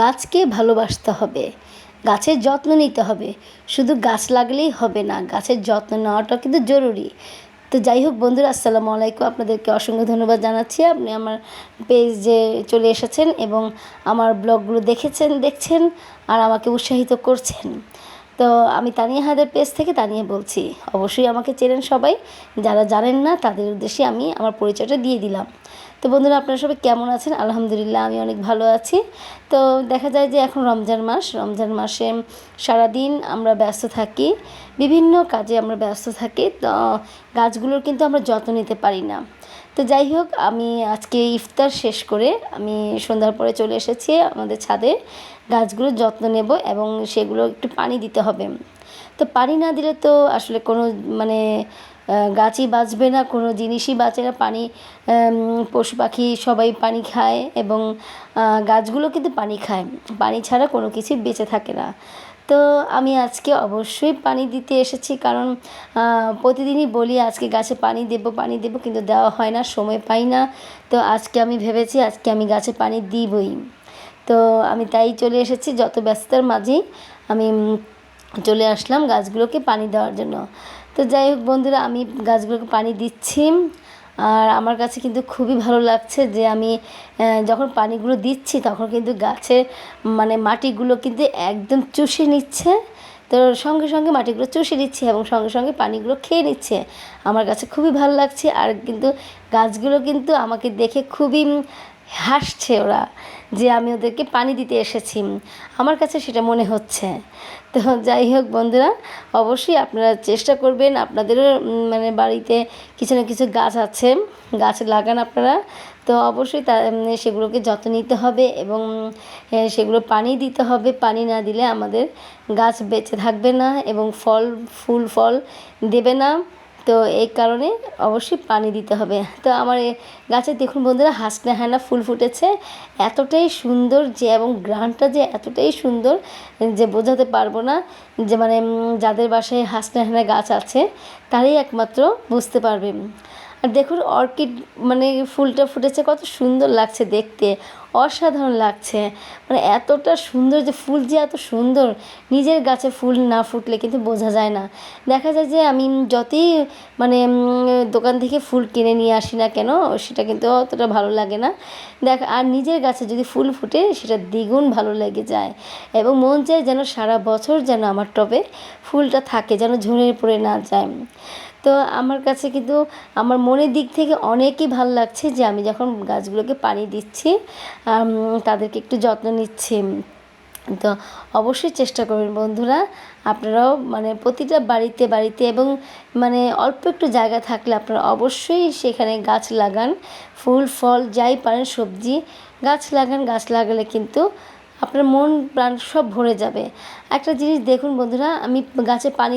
গাছকে ভালোবাসতে হবে, গাছের যত্ন নিতে হবে। শুধু গাছ লাগলেই হবে না, গাছের যত্ন নেওয়াটাও কিন্তু জরুরি। তো যাই হোক বন্ধুরা, আসসালামু আলাইকুম। আপনাদেরকে অসংখ্য ধন্যবাদ জানাচ্ছি। আপনি আমার পেজে চলে এসেছেন এবং আমার ব্লগগুলো দেখেছেন, দেখছেন আর আমাকে উৎসাহিত করছেন। তো আমি তানিয়া হায়দার পেজ থেকে তানিয়া বলছি। অবশ্যই আমাকে চেনেন সবাই। যারা জানেন না, তাদের উদ্দেশ্যে আমি আমার পরিচয়টা দিয়ে দিলাম। তো বন্ধুরা, আপনারা সবাই কেমন আছেন? আলহামদুলিল্লাহ, আমি অনেক ভালো আছি। তো দেখা যায় যে এখন রমজান মাস। রমজান মাসে সারাদিন আমরা ব্যস্ত থাকি, বিভিন্ন কাজে আমরা ব্যস্ত থাকি, তো গাছগুলোর কিন্তু আমরা যত্ন নিতে পারি না। তো যাই হোক, আমি আজকে ইফতার শেষ করে আমি সন্ধ্যার পরে চলে এসেছি আমাদের ছাদে। গাছগুলোর যত্ন নেব এবং সেগুলো একটু পানি দিতে হবে। তো পানি না দিলে তো আসলে কোনো মানে গাছই বাঁচবে না, কোনো জিনিসই বাঁচে না, পানি পশু পাখি সবাই পানি খায় এবং গাছগুলো কিন্তু পানি খায়। পানি ছাড়া কোনো কিছুই বেঁচে থাকে না। তো আমি আজকে অবশ্যই পানি দিতে এসেছি কারণ প্রতিদিনই বলি আজকে গাছে পানি দেবো পানি দেবো কিন্তু দেওয়া হয় না, সময় পাই না। তো আজকে আমি ভেবেছি আজকে আমি গাছে পানি দিবই। তো আমি তাই চলে এসেছি, যত ব্যস্ততার মাঝেই আমি চলে আসলাম গাছগুলোকে পানি দেওয়ার জন্য। তো যাই হোক বন্ধুরা, আমি গাছগুলোকে পানি দিচ্ছি। আর আমার কাছে কিন্তু খুবই ভালো লাগছে যে আমি যখন পানিগুলো দিচ্ছি তখন কিন্তু গাছের মানে মাটিগুলো কিন্তু একদম চুষে নিচ্ছে। তো সঙ্গে সঙ্গে মাটিগুলো চুষে নিচ্ছে এবং সঙ্গে সঙ্গে পানিগুলো খেয়ে নিচ্ছে। আমার কাছে খুবই ভালো লাগছে। আর কিন্তু গাছগুলো কিন্তু আমাকে দেখে খুবই হাসছে ওরা যে আমি ওদেরকে পানি দিতে এসেছি। আমার কাছে সেটা মনে হচ্ছে। তো যাই হোক বন্ধুরা, অবশ্যই আপনারা চেষ্টা করবেন, আপনাদেরও মানে বাড়িতে কিছু না কিছু গাছ আছে, গাছ লাগান আপনারা। তো অবশ্যই তা সেগুলোকে যত্ন নিতে হবে এবং সেগুলো পানি দিতে হবে। পানি না দিলে আমাদের গাছ বেঁচে থাকবে না এবং ফল, ফুল, ফল দেবে না। তো এই কারণে অবশ্যই পানি দিতে হবে। তো আমার গাছে দেখুন বন্ধুরা হাসনা হানা ফুল ফুটেছে। এতটাই সুন্দর যে এবং গ্রানটা যে এতটাই সুন্দর যে বোঝাতে পারব না যে মানে যাদের বাসায় হাসনা হানা গাছ আছে, তারাই একমাত্র বুঝতে পারবে। আর দেখুন অর্কিড মানে ফুলটা ফুটেছে, কত সুন্দর লাগছে দেখতে। অসাধারণ লাগছে। মানে এতটা সুন্দর যে ফুল যে এত সুন্দর, নিজের গাছে ফুল না ফুটলে কিন্তু বোঝা যায় না। দেখা যায় যে আমি যতই মানে দোকান থেকে ফুল কিনে নিয়ে আসি না কেন, সেটা কিন্তু অতটা ভালো লাগে না। দেখ, আর নিজের গাছে যদি ফুল ফুটে, সেটা দ্বিগুণ ভালো লেগে যায়। এবং মন চায় যেন সারা বছর যেন আমার টবে ফুলটা থাকে, যেন ঝরে পড়ে না যায়। তো আমার কাছে কিন্তু, আমার মনের দিক থেকে অনেকই ভালো লাগছে যে আমি যখন গাছগুলোকে পানি দিচ্ছি তাদেরকে একটু যত্ন নিচ্ছি। তো অবশ্যই চেষ্টা করবেন বন্ধুরা। আপনারাও মানে প্রতিটা বাড়িতে বাড়িতে এবং মানে অল্প একটু জায়গা থাকলে আপনারা অবশ্যই সেখানে গাছ লাগান। ফুল, ফল, যাই পারেন, সবজি গাছ লাগান। গাছ লাগালে কিন্তু আপনার মন, প্রাণ সব ভরে যাবে। একটা জিনিস দেখুন বন্ধুরা, আমি গাছে পানি